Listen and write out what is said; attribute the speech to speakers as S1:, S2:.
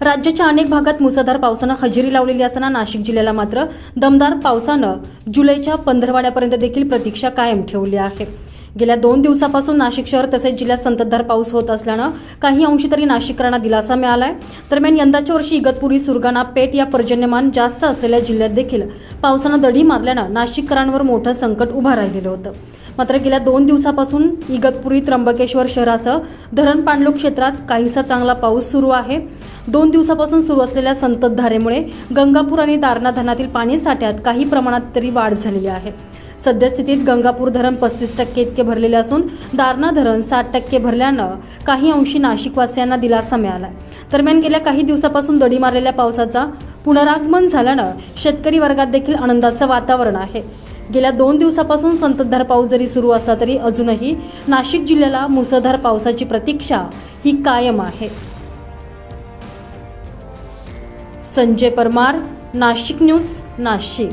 S1: राज्याच्या अनेक भागात मुसळधार पावसानं हजेरी लावलेली असताना नाशिक जिल्ह्याला मात्र दमदार पावसानं जुलैच्या पंधरवाड्यापर्यंत देखील प्रतीक्षा कायम ठेवली आहे. गेल्या दोन दिवसापासून नाशिक शहर तसेच जिल्ह्यात संततधार पाऊस होत असल्यानं काही अंशी तरी नाशिककरांना दिलासा मिळालाय. दरम्यान यंदाच्या वर्षी इगतपुरी सुरगाणा पेठ या पर्जन्यमान जास्त असलेल्या जिल्ह्यात देखील पावसानं दडी मारल्यानं नाशिककरांवर मोठं संकट उभं राहिलेलं होतं. मात्र गेल्या दोन दिवसापासून इगतपुरी त्र्यंबकेश्वर शहरासह धरण पाणलोट क्षेत्रात काहीसा चांगला पाऊस सुरू आहे. दोन दिवसापासून सुरू असलेल्या संततधारेमुळे गंगापूर आणि दारणा धरणातील पाणी साठ्यात काही प्रमाणात तरी वाढ झालेली आहे. सद्यस्थितीत गंगापूर धरण पस्तीस टक्के इतके भरलेले असून दारणा धरण साठ टक्के भरल्यानं काही अंशी नाशिकवासियांना दिलासा मिळाला दरम्यान गेल्या काही दिवसापासून दडी मारलेल्या पावसाचा पुनरागमन झाल्यानं शेतकरी वर्गात देखील आनंदाचं वातावरण आहे. गेल्या दोन दिवसापासून संततधार पाऊस जरी सुरू असला तरी अजूनही नाशिक जिल्ह्याला मुसळधार पावसाची प्रतीक्षा ही कायम आहे. संजय परमार नाशिक न्यूज नाशिक.